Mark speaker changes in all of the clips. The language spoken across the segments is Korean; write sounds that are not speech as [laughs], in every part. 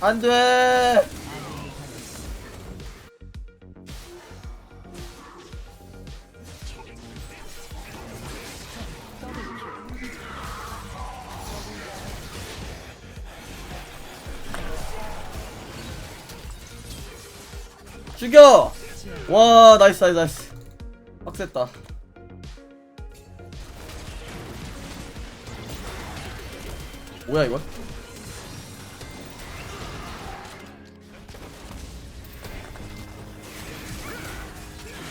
Speaker 1: 안 돼. 죽여! 와 나이스 나이스 나이스. 빡셌다. 뭐야 이건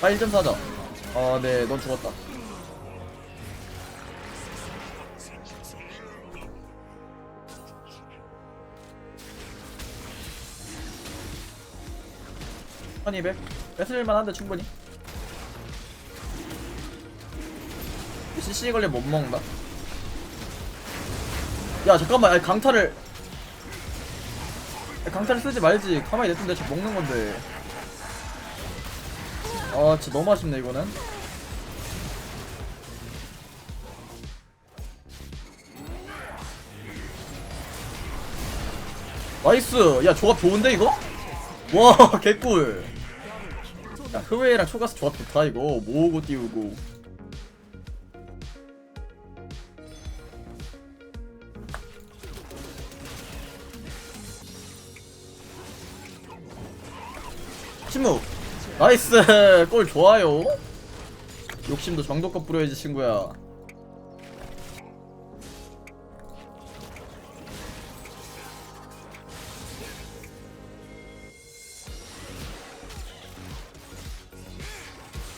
Speaker 1: 빨리 좀 사자. 아네넌 죽었다. 천이백? 뺏을만 한데 충분히? CC 걸려 못 먹는다? 야 잠깐만. 아니, 강타를. 야, 강타를 쓰지 말지. 가만히 냅둔데 저 먹는 건데 아 진짜 너무 아쉽네 이거는. 나이스! 야 조합 좋은데 이거? 와 [laughs] 개꿀. 야 흐웨이랑 초가스 조합 좋다 이거. 모으고 띄우고. 침묵 나이스! 골 좋아요. 욕심도 정도껏 부려야지 친구야.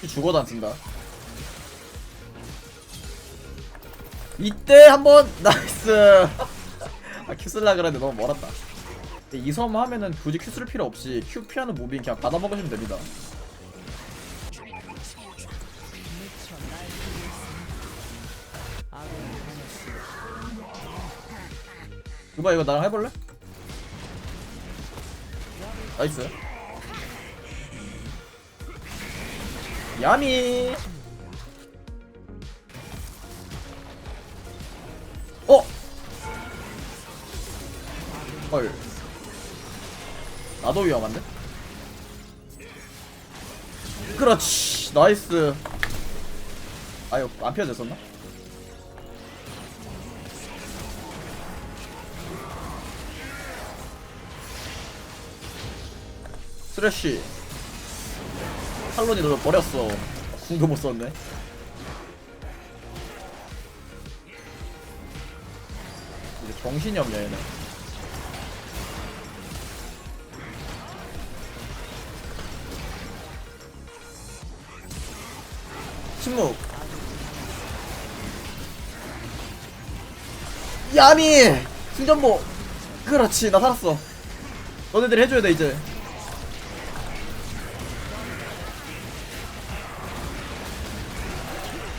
Speaker 1: 죽어도 안 쓴다. 이때 한번 나이스! 아큐 쓸라 그랬는데 너무 멀었다 이섬 하면은 굳이 큐 쓸 필요 없이 큐 피하는 무빙 그냥 받아 먹으시면 됩니다 이봐 이거 나랑 해볼래? 나이스 야미 어? 헐 나도 위험한데? 그렇지 나이스. 아유 안 피어졌었나? 쓰레쉬. 탈론이 너 버렸어. 궁도 못 썼네. 이제 정신이 없냐 얘는 침묵. 야미! 승전보. 그렇지 나 살았어. 너네들 해줘야 돼 이제.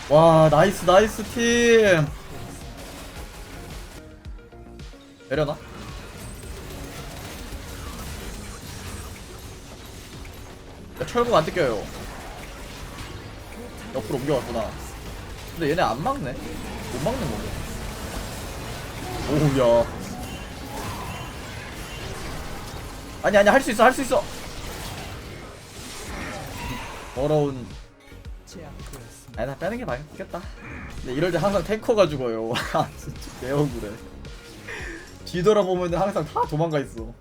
Speaker 1: 와 나이스 나이스 팀. 내려놔. 야, 철국 안 뜯겨요 옆으로 옮겨왔구나. 근데 얘네 안 막네? 못 막는 거네. 오우야. 아니 아니 할 수 있어 할 수 있어. 더러운. 아니 나 빼는 게 맞겠다. 근데 이럴 때 항상 탱커가 죽어요. [laughs] 아 진짜 개억울해. 뒤돌아보면 항상 다 도망가 있어.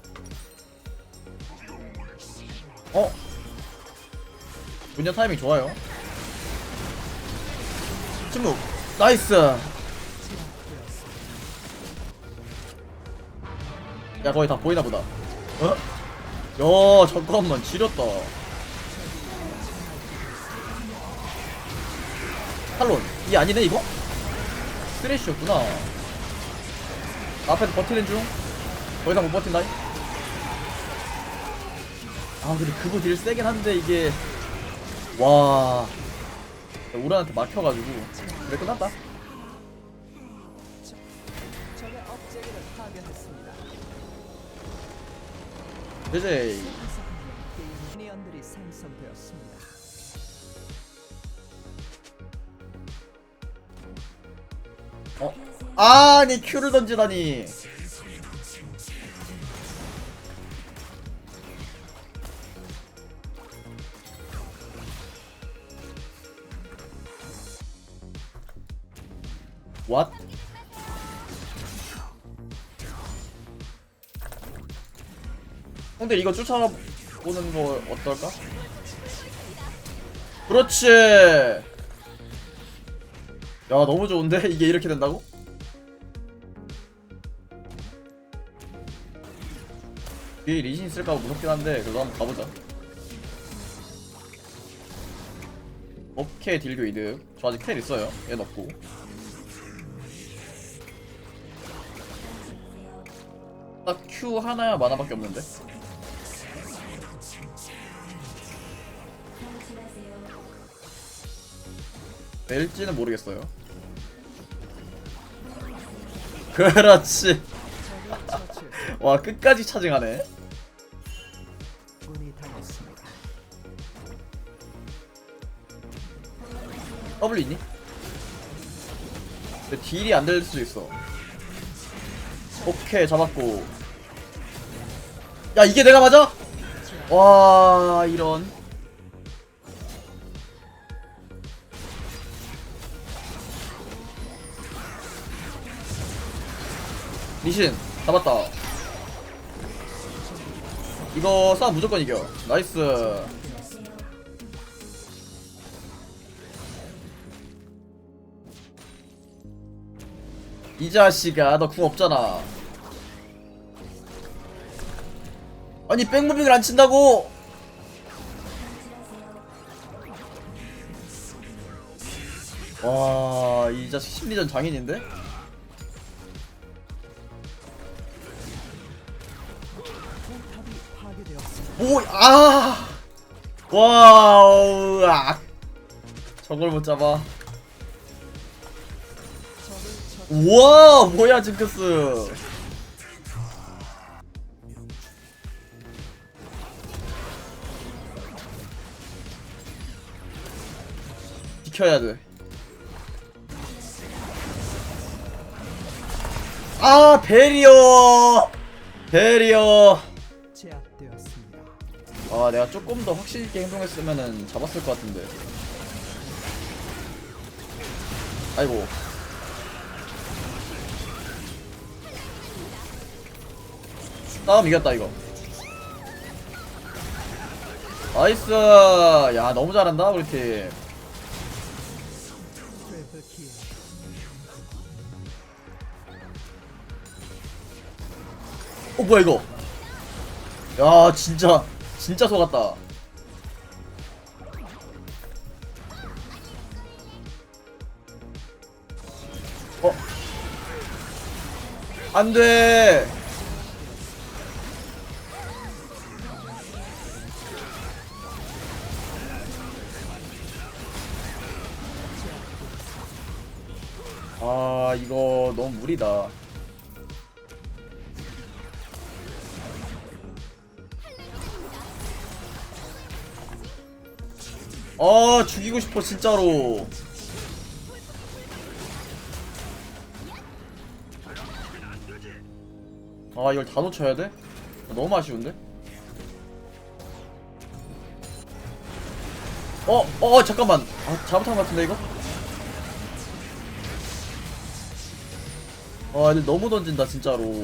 Speaker 1: 어? 분야 타이밍 좋아요 침묵 나이스. 야 거의 다 보이나 보다. 어? 야 잠깐만 지렸다. 탈론. 이 아니네 이거? 쓰레쉬였구나. 앞에서 버티는 중? 더 이상 못 버틴다. 아 근데 그거 딜 세긴 한데 이게. 와 우란한테 막혀가지고 그래 끝났다
Speaker 2: 적의 업체계를 파괴했습니다.
Speaker 1: 제제
Speaker 2: 미니언들이 생성되었습니다.
Speaker 1: 어? 아니 큐를 던지다니 What? 형들 이거 쫓아보는 거 어떨까? 그렇지. 야 너무 좋은데 [laughs] 이게 이렇게 된다고? 뒤에 리신 있을까 봐 무섭긴 한데 그래도 한번 가보자. 오케이 딜교 이득. 저 아직 텔 있어요. 얘 넣고. 딱 Q 하나야 만화밖에 없는데. 될지는 모르겠어요. [laughs] 그렇지. [laughs] 와 끝까지 차징하네. W 있니? 근데 딜이 안 될 수도 있어. 오케이 잡았고. 야 이게 내가 맞아? 와 이런. 리신 잡았다. 이거 싸움 무조건 이겨. 나이스. 이 자식아 너 궁 없잖아 아니 백무빙을 안 친다고. 와 이 자식 심리전 장인인데?
Speaker 2: 파괴되었습니다.
Speaker 1: 오아! 와우 아! 저걸 못 잡아. 우와 뭐야 징크스 지켜야 돼. 아 베리어 베리어
Speaker 2: 제압되었습니다.
Speaker 1: 아 내가 조금 더 확실 있게 행동했으면은 잡았을 것 같은데 아이고 싸움 이겼다 이거 나이스 야 너무 잘한다 우리 팀. 어 뭐야 이거? 야 진짜 진짜 속았다. 어? 안돼 아 이거 너무 무리다 아 죽이고 싶어 진짜로 아 이걸 다 놓쳐야 돼? 너무 아쉬운데? 어? 어 잠깐만 아 잘못한 것 같은데 이거? 아 근데 너무 던진다 진짜로